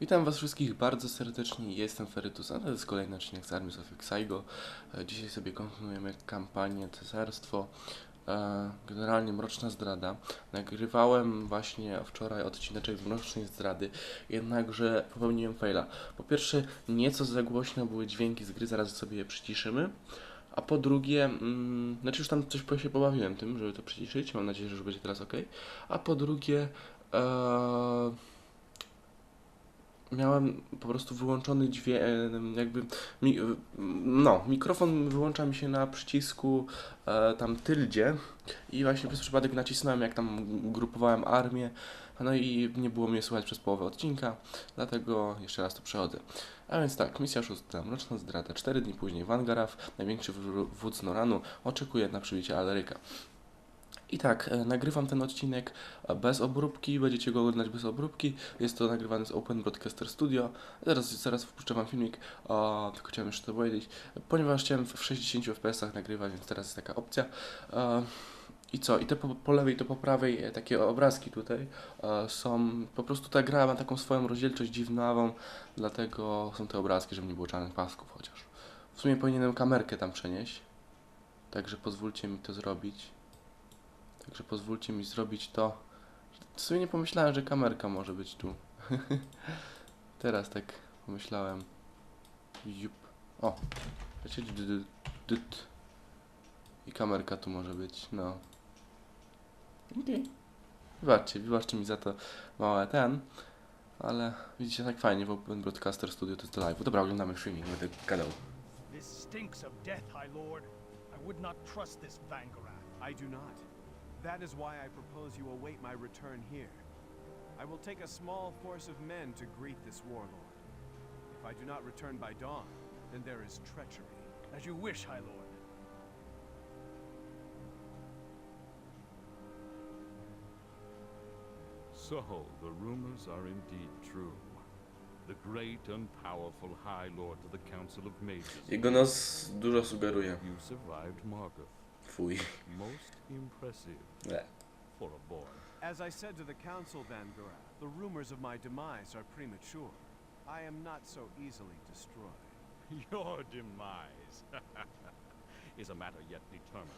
Witam Was wszystkich bardzo serdecznie. Jestem Ferytus, a to jest kolejny odcinek z Armies of Exaigo. E, Dzisiaj sobie kontynuujemy kampanię Cesarstwo. E, Generalnie Mroczna Zdrada. Nagrywałem właśnie wczoraj odcineczek z Mrocznej Zdrady, jednakże popełniłem faila. Po pierwsze, nieco za głośno były dźwięki z gry, zaraz sobie je przyciszymy. A po drugie, mm, znaczy już tam coś się pobawiłem tym, żeby to przyciszyć. Mam nadzieję, że już będzie teraz ok. A po drugie, e, miałem po prostu wyłączony dźwięk, jakby mi, no, mikrofon wyłącza mi się na przycisku e, tam tyldzie i właśnie przez przypadek nacisnąłem jak tam grupowałem armię, no i nie było mnie słychać przez połowę odcinka, dlatego jeszcze raz to przechodzę. A więc tak, misja szósta, Mroczna Zdrada, cztery dni później Wangaraf, największy wódz Noranu, oczekuje na przybicie Aleryka. I tak, e, nagrywam ten odcinek e, bez obróbki, będziecie go oglądać bez obróbki. Jest to nagrywane z Open Broadcaster Studio. Zaraz, zaraz wpuszczę wam filmik, o, tylko chciałem jeszcze to powiedzieć, ponieważ chciałem w 60 fps nagrywać, więc teraz jest taka opcja. E, I co? I te po, po lewej, to po prawej takie obrazki tutaj są, po prostu ta gra ma taką swoją rozdzielczość dziwnawą, dlatego są te obrazki, żeby nie było czarnych pasków chociaż. W sumie powinienem kamerkę tam przenieść, także pozwólcie mi to zrobić. Także pozwólcie mi zrobić to. W sumie nie pomyślałem, że kamerka może być tu. Teraz tak pomyślałem. Jup. O. I kamerka tu może być, no. Okej. Wybaczcie, wybaczcie mi za to małe ten. Ale widzicie, tak fajnie w Open Broadcaster Studio to jest live. Dobra, oglądamy streaming, będę gadał. This stinks of death, High Lord. I would not trust this Vangarat. I do not. That is why I propose you await my return here. I will take a small force of men to greet this warlord. If I do not return by dawn, then there is treachery. As you wish, High Lord. So, the rumors are indeed true. The great and powerful High Lord of the Council of Mages. Jego nos dużo sugeruje. You survived Margoth. Fuj. Most impressive Nie. for a boy. As I said to the Council, Van Vanguard, the rumors of my demise are premature. I am not so easily destroyed. Your demise is a matter yet determined.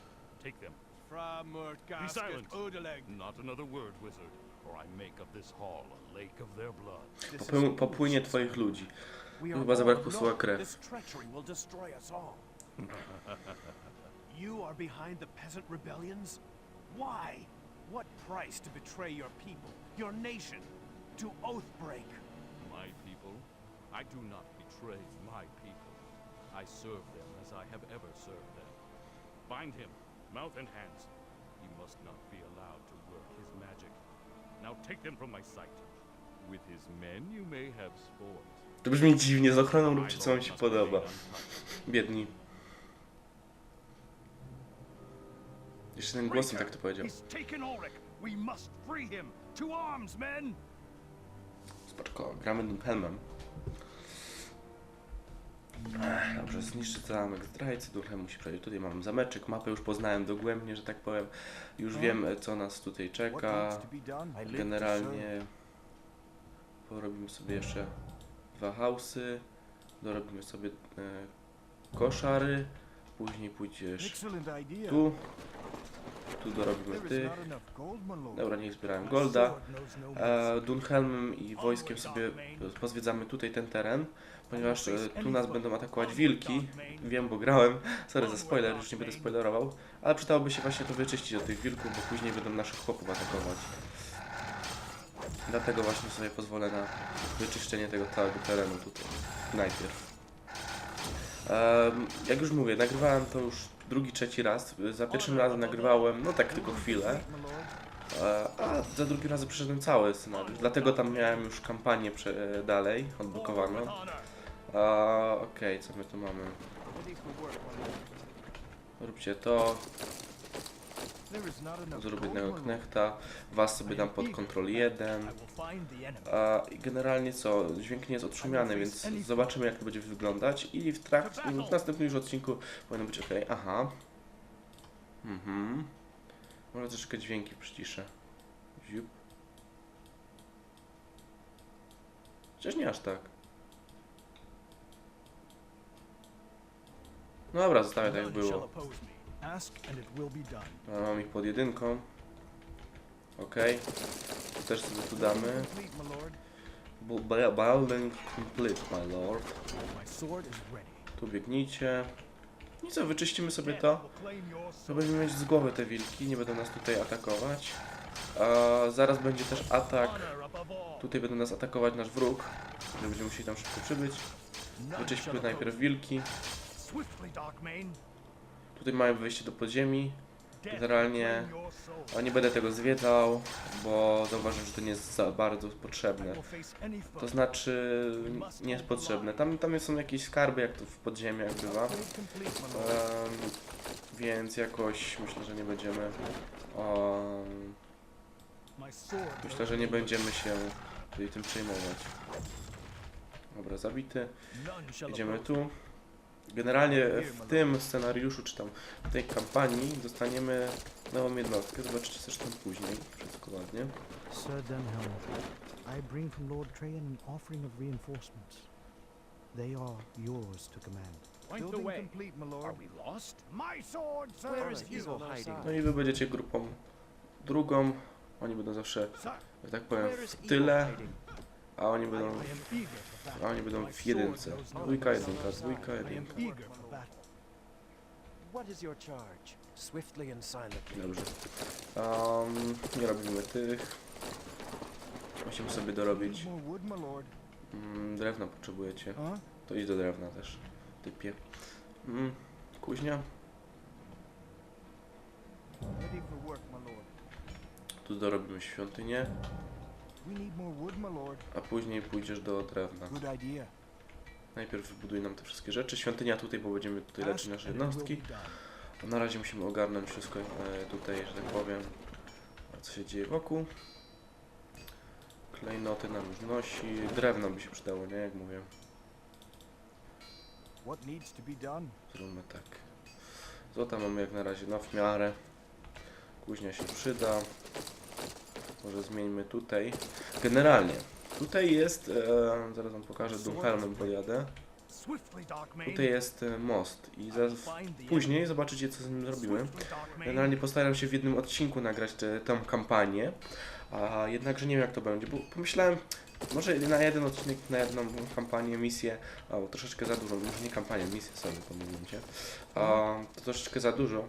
Take them. Fra Be silent. Udeleg. Not another word, wizard, or I make of this hall a lake of their blood. This is Popłynie, foolishness, popłynie my twoich lord. ludzi. We are Chyba all zabrakło słowa krew. you are behind the peasant rebellions? Why? What price to betray your people, your nation, to oathbreak? My people? I do not betray my people. I serve them as I have ever served them. Bind him, mouth and hands. He must not be allowed to work his magic. Now take them from my sight. With his men you may have sport. To brzmi dziwnie, z ochroną My róbcie co wam lord się must podoba. remain. Biedni. Jeszcze tym głosem tak to powiedział. Spoczko, gramy Dunhelmem. Ech, Dobrze, zniszczy zamek. Zdrajcy, Dunhelm musi przejść. Tutaj mam zameczek, mapę już poznałem dogłębnie, że tak powiem. Już wiem, e, co nas tutaj czeka. Generalnie porobimy sobie jeszcze dwa hausy, dorobimy sobie e, koszary, później pójdziesz tu, tu my lord. Dobra, niech zbierałem golda. E. Dunhelmem i wojskiem sobie pozwiedzamy tutaj ten teren, ponieważ e, tu nas będą atakować wilki. Wiem, bo grałem. Sorry za spoiler, już nie będę spoilerował. Ale przydałoby się właśnie to wyczyścić od tych wilków, bo później będą naszych chłopów atakować. Dlatego właśnie sobie pozwolę na wyczyszczenie tego całego terenu tutaj. Najpierw. Em, jak już mówię, nagrywałem to już drugi, trzeci raz. Za pierwszym razem nagrywałem, no tak tylko chwilę. E, A za drugim razem przeszedłem cały scenariusz, dlatego tam miałem już kampanię prze- dalej odblokowaną. Okej, co my tu mamy? Róbcie to, Gold, jednego knechta, was sobie dam pod kontrol 1. I will find the enemy. A, generalnie co, dźwięk nie jest odszumiany, więc zobaczymy jak to będzie wyglądać i w, trak- w następnym już odcinku powinno być ok. Aha. Mhm. Może troszeczkę dźwięki przyciszę. Ziup. Chociaż nie aż tak. No dobra, zostawię tak jak było. Ask and it will be done. A, mam ich pod jedynką. Okej. Tu też sobie tu damy. Complete, my lord. Bu- ba- Building complete, my lord. My sword is ready. Tu biegnijcie. I co, wyczyścimy sobie to. will claim your To będziemy mieć z głowy te wilki, nie będą nas tutaj atakować. A zaraz będzie też atak. Honor above all. Tutaj będą nas atakować nasz wróg. że Będziemy musieli tam szybko przybyć. None Wyczyśćmy shall najpierw wilki. me. Swiftly, Darkmane. Tutaj mamy wejście do podziemi. Generalnie- will claim your soul. A nie będę tego zwiedzał, bo zauważyłem, że to nie jest za bardzo potrzebne. To znaczy nie jest potrzebne. Tam, tam są jakieś skarby, jak to w podziemiach bywa. Em, więc jakoś myślę, że nie będziemy. em, My sword myślę, że nie będziemy się tutaj tym przejmować. Dobra, zabity. Idziemy tu. Generalnie w tym scenariuszu, czy tam w tej kampanii dostaniemy nową jednostkę. Zobaczycie zresztą później. Wszystko ładnie. Sir Dunhelm, I bring from Lord Trajan an offering of reinforcements. They are yours to command. Point the way. complete, my lord. Are we lost? My sword, sir. Where is evil hiding? No i wy będziecie grupą drugą. Oni będą zawsze, że tak powiem, Where is w evil tyle, hiding? A oni będą, for a oni będą w jedynce. Dwójka, jedynka, dwójka, jedynka. Dobrze. Um, nie robimy tych. Musimy sobie dorobić. Mm, drewna potrzebujecie. To idź do drewna też. Typie. Mm, kuźnia. Tu dorobimy świątynię, a później pójdziesz do drewna. Najpierw wybuduj nam te wszystkie rzeczy. Świątynia tutaj, bo będziemy tutaj leczyć nasze jednostki. na razie musimy ogarnąć wszystko e, tutaj, że tak powiem, co się dzieje wokół. Klejnoty nam już nosi. Drewno by się przydało, nie? Jak mówię. Zróbmy tak. Złota mamy jak na razie no w miarę. Kuźnia się przyda. Może zmieńmy tutaj. Generalnie, tutaj jest, e, zaraz wam pokażę, Dunhelmem podjadę. Tutaj jest e, most i zaraz później zobaczycie co z nim Darkmane. Generalnie postaram się w jednym odcinku nagrać tę tę kampanię, a jednakże nie wiem jak to będzie, bo pomyślałem, może na jeden odcinek, na jedną kampanię, misję, a bo troszeczkę za dużo, może nie kampanię, misję sobie pomyliłem się, a, to troszeczkę za dużo,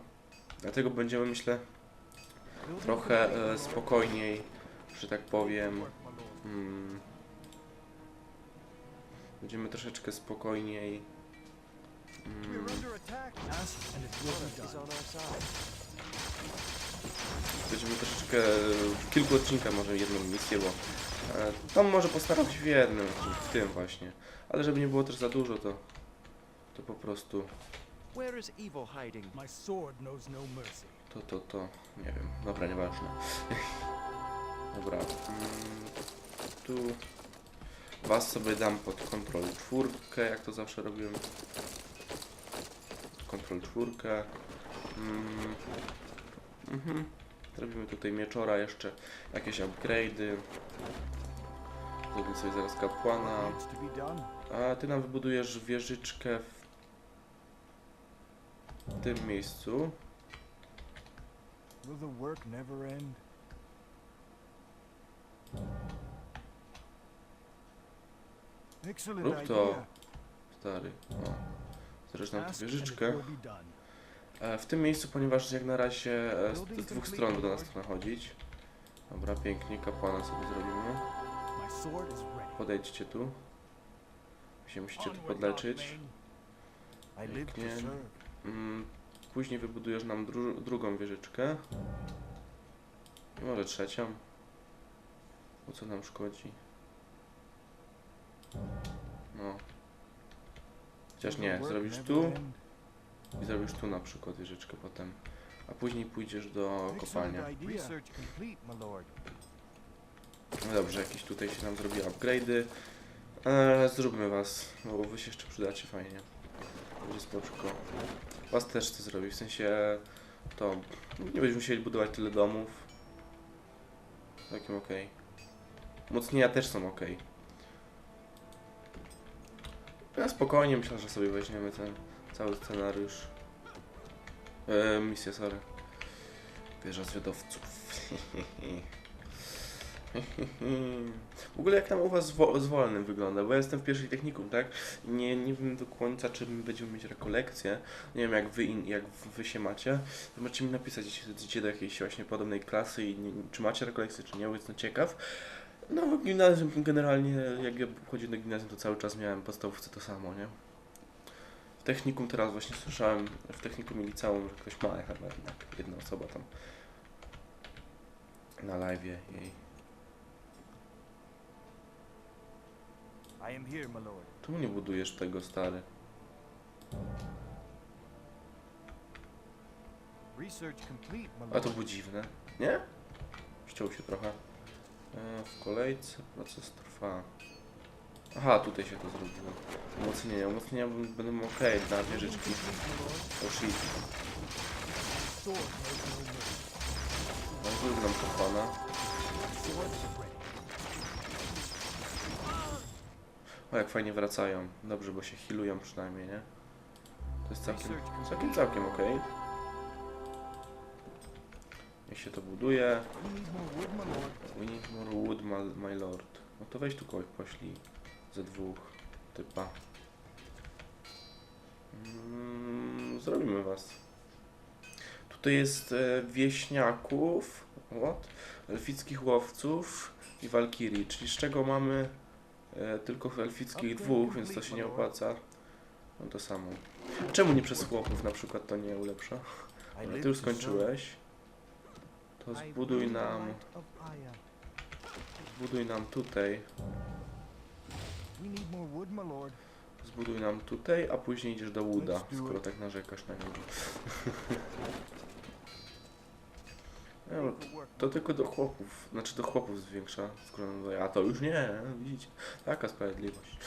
dlatego będziemy myślę trochę e, spokojniej, że tak powiem, Work, my lord. mm, będziemy troszeczkę spokojniej, mm, side. Będziemy troszeczkę w kilku odcinkach może jedną misję, bo e, tam może postaram się w jednym, w tym właśnie. Ale żeby nie było też za dużo, to, to po prostu Where is evil hiding? My sword knows no mercy. To, to, to, nie wiem, dobra, nieważne. dobra, mm, tu was sobie dam pod kontrol czwórkę, jak to zawsze robiłem. Kontrol czwórkę. Mm, mhm. Zrobimy tutaj mieczora jeszcze, jakieś upgrade'y. Zrobimy sobie zaraz kapłana. A ty nam wybudujesz wieżyczkę w tym miejscu. Will the work never end? Rób to. Stary. O. Zresztą tę wieżyczkę. E, W tym miejscu, ponieważ jak na razie e, z, z dwóch stron do nas tu nachodzić. Dobra, pięknie, kapłana sobie zrobimy. Podejdźcie tu. Się musicie tu podleczyć. Pięknie. Mm, Później wybudujesz nam dru drugą wieżyczkę. I może trzecią. Po co nam szkodzi? No. Chociaż nie, zrobisz tu i zrobisz tu na przykład wieżyczkę potem. A później pójdziesz do kopalnia. No dobrze, jakieś tutaj się nam zrobi upgrade'y. Eee, zróbmy was, bo wy się jeszcze przydacie fajnie. Będzie spoczko. Was też chcę zrobić, w sensie to nie będziemy musieli budować tyle domów. Takim okej. Mocnienia też są okej. Ja spokojnie myślę, że sobie weźmiemy ten cały scenariusz. E, misję, sorry. Wieża zwiadowców. W ogóle jak tam u was z, wo- z wolnym wygląda? Bo ja jestem w pierwszej technikum, tak? Nie, nie wiem do końca, czy my będziemy mieć rekolekcję. Nie wiem jak wy, jak wy się macie. To Możecie mi napisać, jeśli idziecie do jakiejś właśnie podobnej klasy i nie, czy macie rekolekcję, czy nie, bo jestem ciekaw. No w gimnazjum generalnie, jak ja chodziłem do gimnazjum, to cały czas miałem podstawówce to samo, nie? W technikum teraz właśnie słyszałem, w technikum i liceum, że ktoś ma chyba jednak jedna osoba tam na live jej. I am here, my lord. Czemu nie budujesz tego, stary? Research complete, my A to było dziwne, nie? Ściął się trochę. E, w kolejce proces trwa. Aha, tutaj się to zrobiło. Umocnienia. Umocnienia będą ok dla wieżyczki. O shit. Zrób nam to pana. Sword is ready. O, jak fajnie wracają. Dobrze, bo się healują przynajmniej, nie? To jest całkiem, całkiem, całkiem ok. Niech się to buduje. We need more wood, my lord. No to weź tu kogoś poślij. Ze dwóch. Typa. Mm, zrobimy was. Tutaj jest e, wieśniaków. What? Elfickich łowców i walkirii. Czyli z czego mamy e, tylko elfickich dwóch, więc to się nie opłaca. No to samo. Czemu nie przez chłopów na przykład to nie ulepsza? Live ty już skończyłeś. To zbuduj nam, zbuduj nam tutaj, zbuduj nam tutaj, a później idziesz do Wooda, skoro tak narzekasz na niego. No, bo Paperwork, to tylko do chłopów, znaczy do chłopów zwiększa, no, a to już nie, widzicie, taka sprawiedliwość.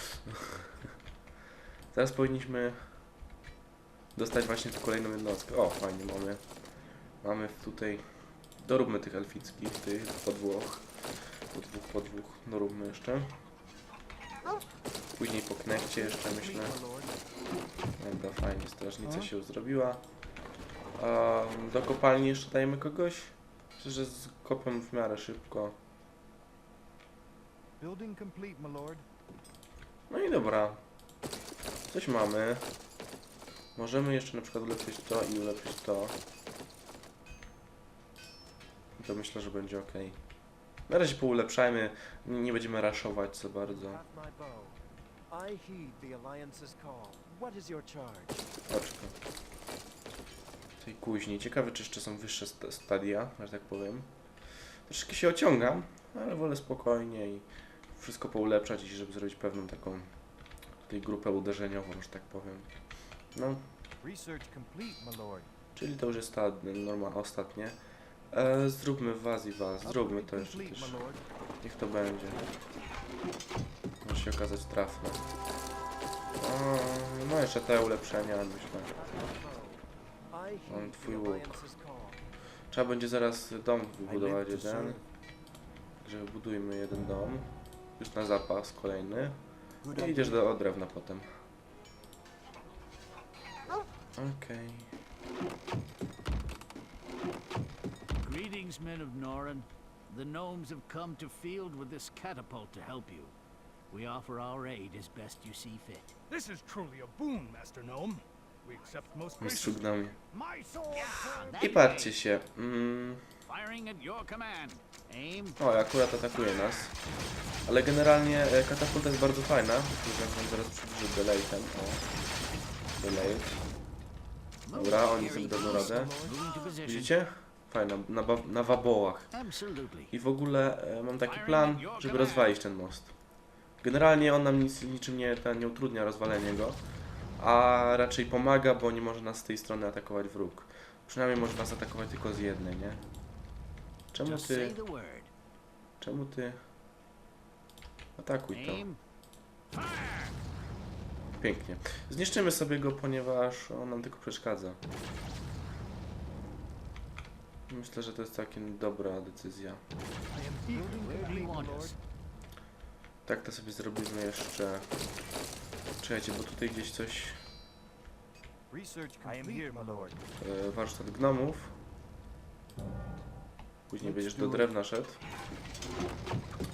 Teraz powinniśmy dostać właśnie tu kolejną jednostkę. O, fajnie, mamy, mamy tutaj, doróbmy tych elfickich, tych po dwóch, po dwóch, po dwóch, doróbmy jeszcze. Później po knekcie jeszcze myślę. Dobra, fajnie, strażnica się już zrobiła. A do kopalni jeszcze dajemy kogoś? Myślę, że z kopią w miarę szybko. Building complete, my lord. No i dobra. Coś mamy. Możemy jeszcze na przykład ulepszyć to i ulepszyć to. I to myślę, że będzie ok. Na razie poulepszajmy. Nie nie będziemy raszować za bardzo. Oczko. Tej kuźni. Ciekawe, czy jeszcze są wyższe sta- stadia, że tak powiem. Troszeczkę się ociągam, ale wolę spokojnie i wszystko poulepszać, i żeby zrobić pewną taką tutaj grupę uderzeniową, że tak powiem. No, czyli to już jest ta norma ostatnie. E, zróbmy was i was, zróbmy to jeszcze też. Niech to będzie. Może się okazać trafne. O, no jeszcze te ulepszenia, myślę. Mam twój łuk. Trzeba będzie zaraz dom wybudować jeden. Także budujmy jeden dom. Już na zapas kolejny. I idziesz do drewna potem. Okej. Greetings, men of Norin. The gnomes have come to field with this catapult to help you. We offer our aid as best you see fit. This is truly a boon, Master Gnome. Turns I patrzcie się. Mm, o, akurat atakuje nas. Ale generalnie e, katapulta jest bardzo fajna. Tylko wam zaraz przybliżę deletem. O. Delete. Dobra, oni sobie dadzą radę. Widzicie? Fajna, na, na wabołach. I w ogóle e, mam taki plan, żeby rozwalić ten most. Generalnie on nam nic, niczym nie, ten, nie utrudnia rozwalenie go, a raczej pomaga, bo nie może nas z tej strony atakować wróg. Przynajmniej może nas atakować tylko z jednej, nie? Czemu ty, czemu ty... Atakuj to. Pięknie. Zniszczymy sobie go, ponieważ on nam tylko przeszkadza. Myślę, że to jest całkiem dobra decyzja. Tak to sobie zrobimy jeszcze Czekajcie, bo tutaj gdzieś coś... E, warsztat gnomów. Później będziesz do drewna szedł.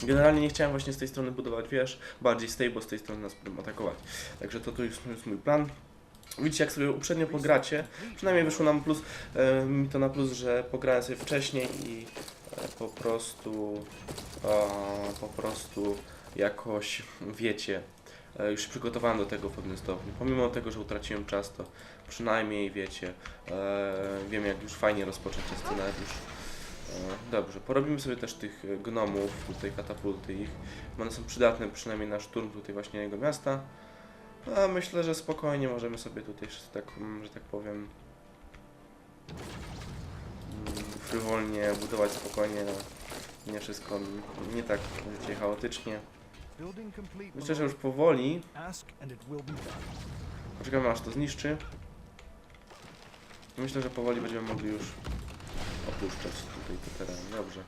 Generalnie nie chciałem właśnie z tej strony budować wież, bardziej z tej, bo z tej strony nas będą atakować. Także to tu już jest mój plan. Widzicie, jak sobie uprzednio pogracie, przynajmniej wyszło nam plus, e, mi to na plus, że pograłem sobie wcześniej i e, po prostu, po prostu jakoś, wiecie, już się przygotowałem do tego w pewnym stopniu. Pomimo tego, że utraciłem czas, to przynajmniej wiecie, e, wiem jak już fajnie rozpocząć ten scenariusz. E, Dobrze, porobimy sobie też tych e, gnomów, tutaj katapulty ich. One są przydatne przynajmniej na szturm tutaj właśnie jego miasta. A myślę, że spokojnie możemy sobie tutaj, że tak, że tak powiem, mm, frywolnie budować spokojnie. No, nie wszystko, nie tak wiecie, chaotycznie. Myślę, że już powoli, poczekamy aż to zniszczy. Myślę, że powoli będziemy mogli już opuszczać tutaj te tereny. Dobrze.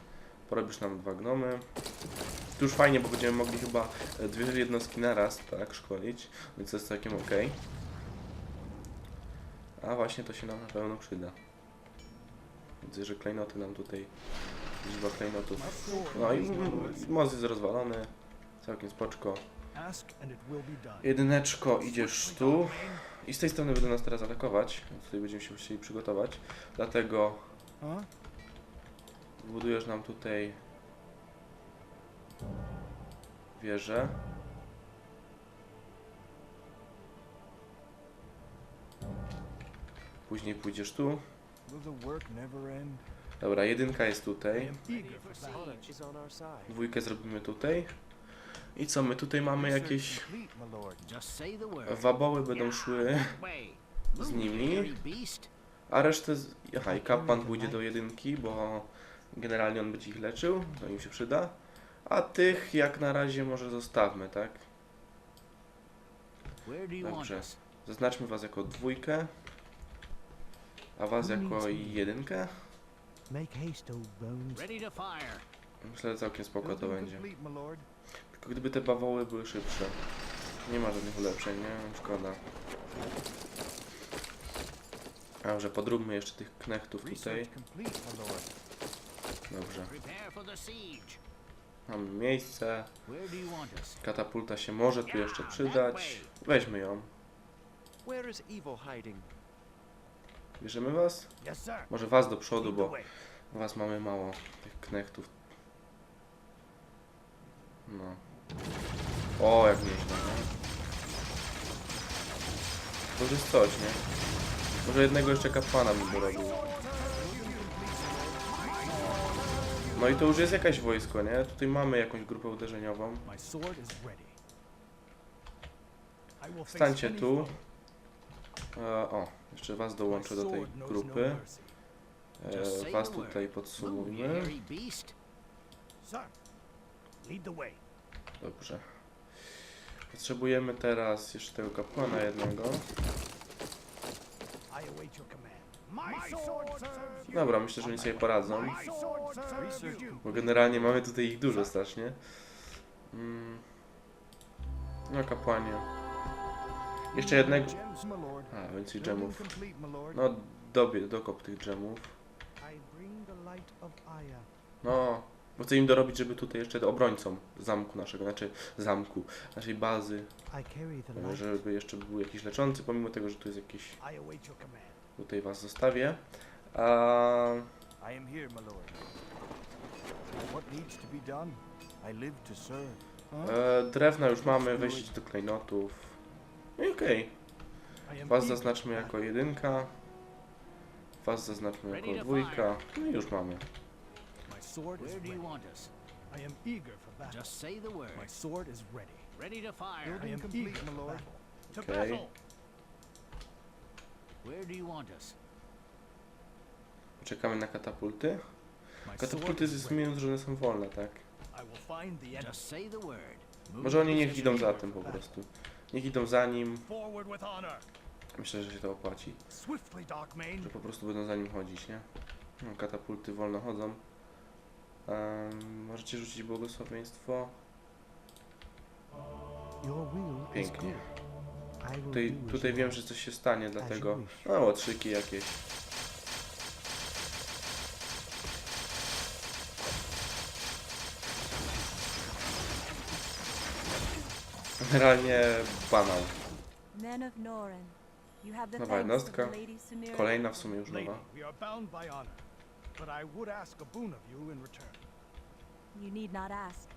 Porobisz nam dwa gnomy. Tu już fajnie, bo będziemy mogli chyba e, dwie jednostki na raz, tak, szkolić. Więc to jest całkiem ok. A właśnie to się nam na pewno przyda. Widzę, że klejnoty nam tutaj, liczba klejnotów. No i most jest rozwalony. Całkiem spoczko. Jedyneczko, idziesz tu. I z tej strony będą nas teraz atakować. Tutaj będziemy się musieli przygotować. Dlatego budujesz nam tutaj wieżę. Później pójdziesz tu. Dobra, jedynka jest tutaj. Dwójkę zrobimy tutaj. I co, my tutaj mamy jakieś waboły będą szły, way. z nimi. a resztę... Z... Aha, i kapłan pójdzie do jedynki, bo generalnie on będzie ich leczył, to im się przyda. A tych jak na razie może zostawmy, tak? Dobrze. Zaznaczmy was jako dwójkę, a was jako jedynkę. Myślę, że całkiem spoko to będzie. Tylko gdyby te bawoły były szybsze. Nie ma żadnych ulepszeń, nie? Szkoda. Dobrze, podróbmy jeszcze tych knechtów tutaj. Dobrze. Mamy miejsce. Katapulta się może tu jeszcze przydać. Weźmy ją. Bierzemy was? Może was do przodu, bo was mamy mało, tych knechtów. No. O, jak nieźle, nie? Już jest coś, nie? Może jednego jeszcze kapłana bym dorobił. No i to już jest jakaś wojsko, nie? Tutaj mamy jakąś grupę uderzeniową. Stańcie tu. E, o, jeszcze was dołączę do tej grupy. E, was tutaj podsumujmy. Dobrze. Potrzebujemy teraz jeszcze tego kapłana jednego. Dobra, myślę, że oni sobie poradzą. Bo generalnie mamy tutaj ich dużo strasznie. Mm. No kapłanie. Jeszcze jednego. A, więcej dżemów. No, dobie, dokop tych dżemów. No, bo chcę im dorobić, żeby tutaj jeszcze obrońcą zamku naszego, znaczy zamku, naszej bazy, żeby jeszcze był jakiś leczący, pomimo tego, że tu jest jakiś, tutaj was zostawię. A, e, drewna już mamy, wejść do klejnotów. No i okej. Am Was zaznaczmy jako jedynka. Was zaznaczmy jako dwójka. No i już mamy. Sword is Where do ready. you want us? I am eager for battle. Just say the word. My sword is ready. Ready to fire. I Building am complete, eager my lord. battle. To Okay. battle. Where do you want us? Czekamy na katapulty. Katapulty is minus, że one są wolne, tak? Może oni niech idą za tym po prostu. Niech idą za nim. Myślę, że się to opłaci. Że po prostu będą za nim chodzić, nie? No, katapulty wolno chodzą. Możecie rzucić błogosławieństwo. Pięknie. Tutaj, tutaj wiem, że coś się stanie, dlatego... No, łotrzyki jakieś. Generalnie banał. Nowa jednostka. Lady. Kolejna w sumie już Lady, nowa. we are bound by honor, but I would ask a boon of you in return. You need not ask.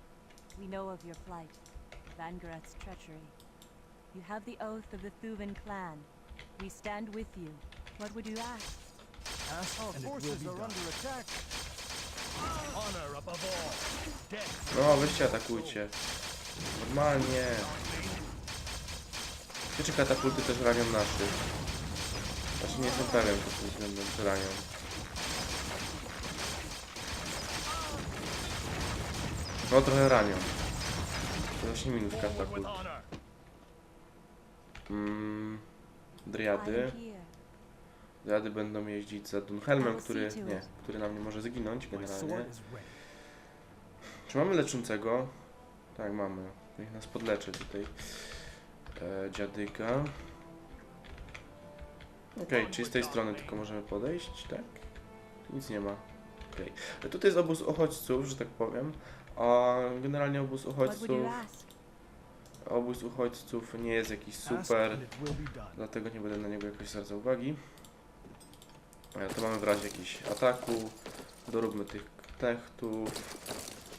We know of your plight, Vangaret's treachery. You have the oath of the Thuvan clan. We stand with you. What would you ask? Ask, Our and it will forces are done. under attack. Honor above all. Death. No, weźcie atakujcie. Normalnie. Czy katapulty też ranią naszych? Znaczy nie jestem pewien pod tym względem, czy ranią. No trochę ranią. To właśnie katapult. honor. Mm, driady. Driady będą jeździć za Dunhelmem, który, nie, który nam nie może zginąć generalnie. Czy mamy leczącego? Tak, mamy. Niech nas podleczy tutaj. E, dziadyka. Okej, czyli z tej strony tylko możemy podejść, tak? Nic nie ma. Okej. Okay. Tutaj jest obóz uchodźców, że tak powiem. A generalnie obóz uchodźców, obóz uchodźców nie jest jakiś super, dlatego nie będę na niego jakoś zwracał uwagi. E, To mamy w razie jakichś ataku. Doróbmy tych techtów.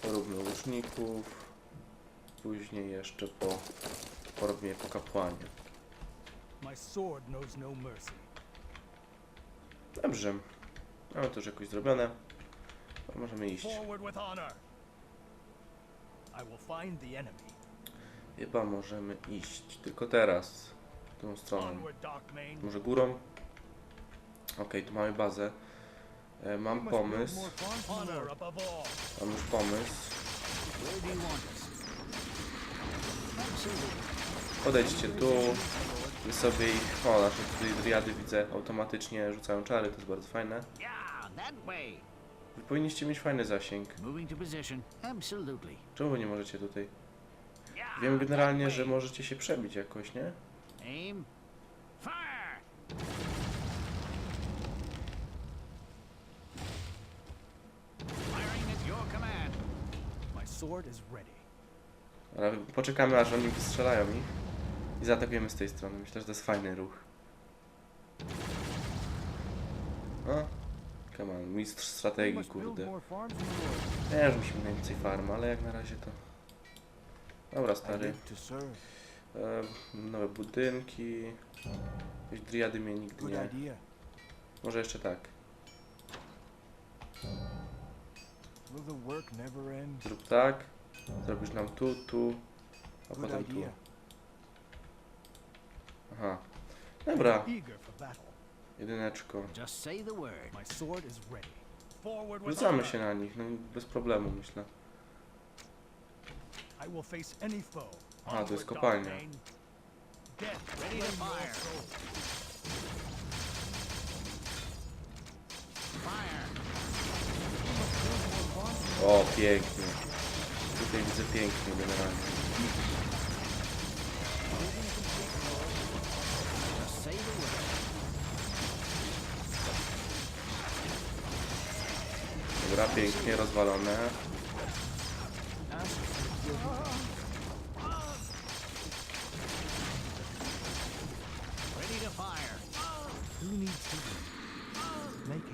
Doróbmy łuczników. Później jeszcze po porobimy po kapłanie. No. Dobrze. Mamy to już jakoś zrobione. To możemy iść. Forward with honor. I will find the enemy. Chyba możemy iść. Tylko teraz. Tą stroną. Onward, Darkmane. Może górą? Okej, tu mamy bazę. E, mam pomysł. Mam już pomysł. Podejdźcie tu. Wy sobie ich... O, nasze tutaj driady widzę automatycznie rzucają czary, to jest bardzo fajne. Wy powinniście mieć fajny zasięg. Czemu nie możecie tutaj? Wiem generalnie, że możecie się przebić jakoś, nie? Ale poczekamy aż oni wystrzelają ich i zaatakujemy z tej strony. Myślę, że to jest fajny ruch. O, come on, mistrz strategii, kurde. że musimy najwięcej farm, ale jak na razie to... Dobra, stary. E, nowe budynki. Jakieś driady mnie nigdy nie... Może jeszcze tak. Zrób tak. Zrobisz nam tu, tu, a potem tu. Aha. Dobra. Jedyneczko. Rzucamy się na nich, no bez problemu myślę. A, to jest kopalnia. O, pięknie. Tutaj widzę pięknie generalnie. Just say the word. Dobra, pięknie rozwalone. Ask Ready to fire. Who needs to wait? Make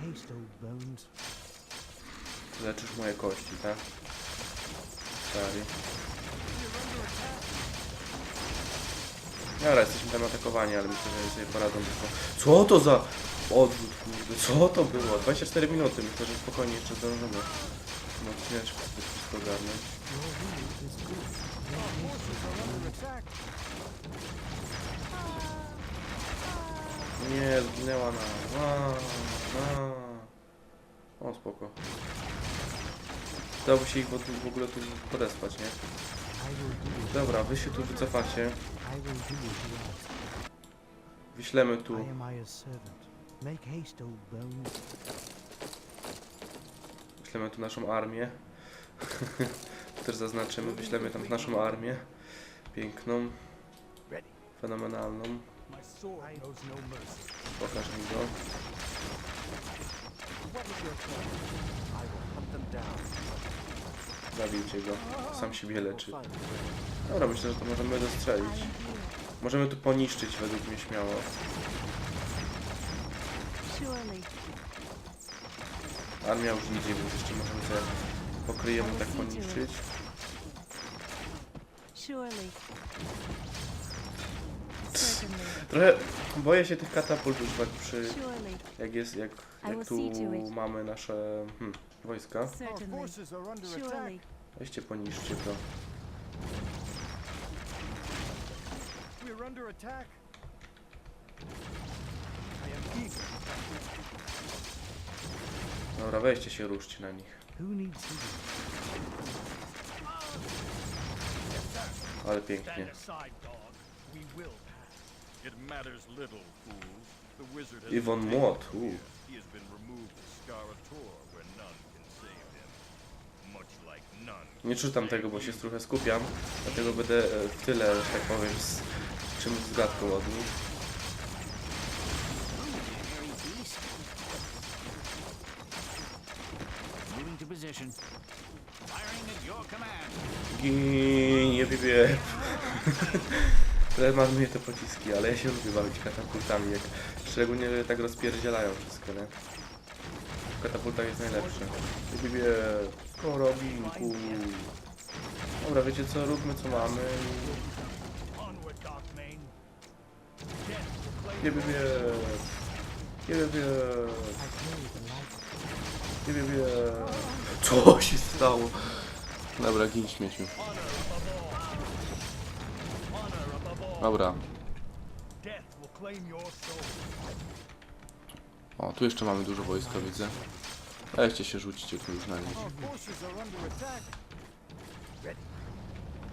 haste, old bones. Leczysz moje kości, tak? Stary. Dobra, jesteśmy tam atakowani, ale myślę, że sobie poradzą tylko. Co to za odwrót, co to było? 24 minuty, myślę, że spokojnie jeszcze zdążymy. Tym odcineczku sobie wszystko ogarnąć. Nie, zginęła na... A, a. O, spoko. Dałoby się ich w ogóle tu podespać, nie? Dobra, wy się tu wycofacie. Wyślemy tu... Make haste, old bones. Wyślemy tu naszą armię. Też zaznaczymy, wyślemy tam naszą armię. Piękną. Fenomenalną. No. Pokaż mi go. Zabijcie go. Sam siebie leczy. Dobra, myślę, że to możemy dostrzelić. Możemy tu poniszczyć według mnie śmiało. Armia już idzie, więc jeszcze możemy sobie pokryjemy tak poniszczyć. Trochę boję się tych katapult używać przy... surely, Jak jest, jak, jak tu mamy nasze hmm, wojska. Weźcie, poniszczcie to. We're under attack. Dobra, weźcie się, ruszcie na nich. Ale pięknie. Iwon Młot, Nie czytam tego, bo się trochę skupiam, dlatego będę e, w tyle, że tak powiem, z czym z gadką od nich. Position. Firing at your command. Gin, nie wiem. Trochę marnuję te pociski, ale ja się lubię bawić katapultami, jak szczególnie że tak rozpierdzielają wszystko, nie? W katapultach jest najlepsze. Nie wiem, korobinku. Dobra, wiecie co, róbmy co mamy. Nie wiem, nie wiem, the light. nie wiem, Co się stało? Dobra, gin śmieciu. Dobra. O, tu jeszcze mamy dużo wojska, widzę. Weźcie się, rzućcie tu już na nich.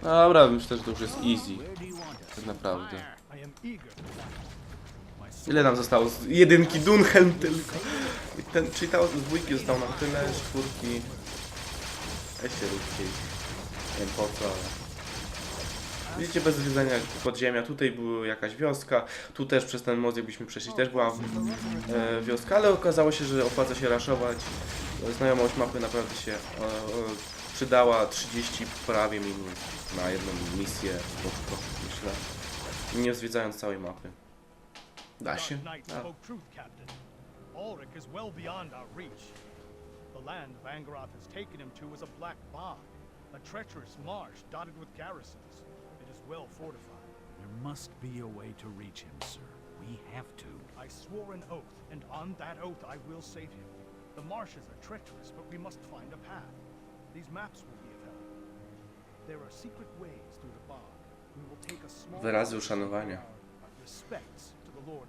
Dobra, myślę, że to już jest easy. Tak naprawdę. Ile nam zostało? Z jedynki Dunhelm tylko. I ten, czyli ta z dwójki zostało nam tyle, z czwórki. Weźcie róbcie ich. Nie wiem po co, ale... Widzicie, bez zwiedzania podziemia. Tutaj była jakaś wioska. Tu też przez ten most, jakbyśmy przeszli, też była e, wioska, ale okazało się, że opłaca się raszować. Znajomość mapy naprawdę się e, e, przydała. 30 prawie minut na jedną misję. Spoko, myślę. Nie zwiedzając całej mapy. Da się? Dark oh. spoke truth, Captain. Ulrich is well beyond our reach. The land Vangaroth has taken him to is a black bog, a treacherous marsh dotted with garrisons. It is well fortified. There must be a way to reach him, sir. We have to. I swore an oath, and on that oath I will save him. The marshes are treacherous, but we must find a path. These maps will be of help. There are secret ways through the bog. We will take a small Wyrazy uszanowania. respects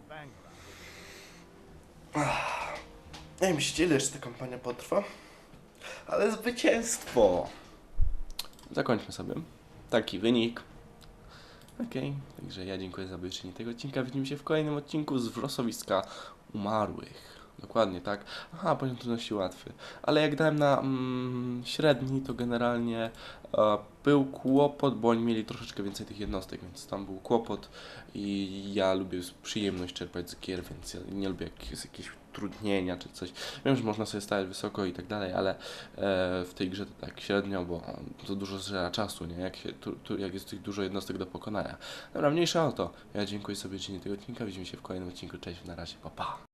Vangaroth. Nie myślicie, ile jeszcze ta kampania potrwa? Ale zwycięstwo! Zakończmy sobie. Taki wynik. Okej, także ja dziękuję za obejrzenie tego odcinka. Widzimy się w kolejnym odcinku z wrosowiska umarłych. Dokładnie tak. Aha, poziom trudności łatwy. Ale jak dałem na mm, średni, to generalnie e, był kłopot, bo oni mieli troszeczkę więcej tych jednostek, więc tam był kłopot i ja lubię przyjemność czerpać z gier, więc ja nie lubię jak jest jakieś utrudnienia czy coś. Wiem, że można sobie stawiać wysoko i tak dalej, ale e, w tej grze to tak średnio, bo to dużo zżera czasu, nie? Jak, się, tu, tu, jak jest tych dużo jednostek do pokonania. Dobra, mniejsza o to. Ja dziękuję sobie za tego odcinka. Widzimy się w kolejnym odcinku. Cześć, na razie, pa pa.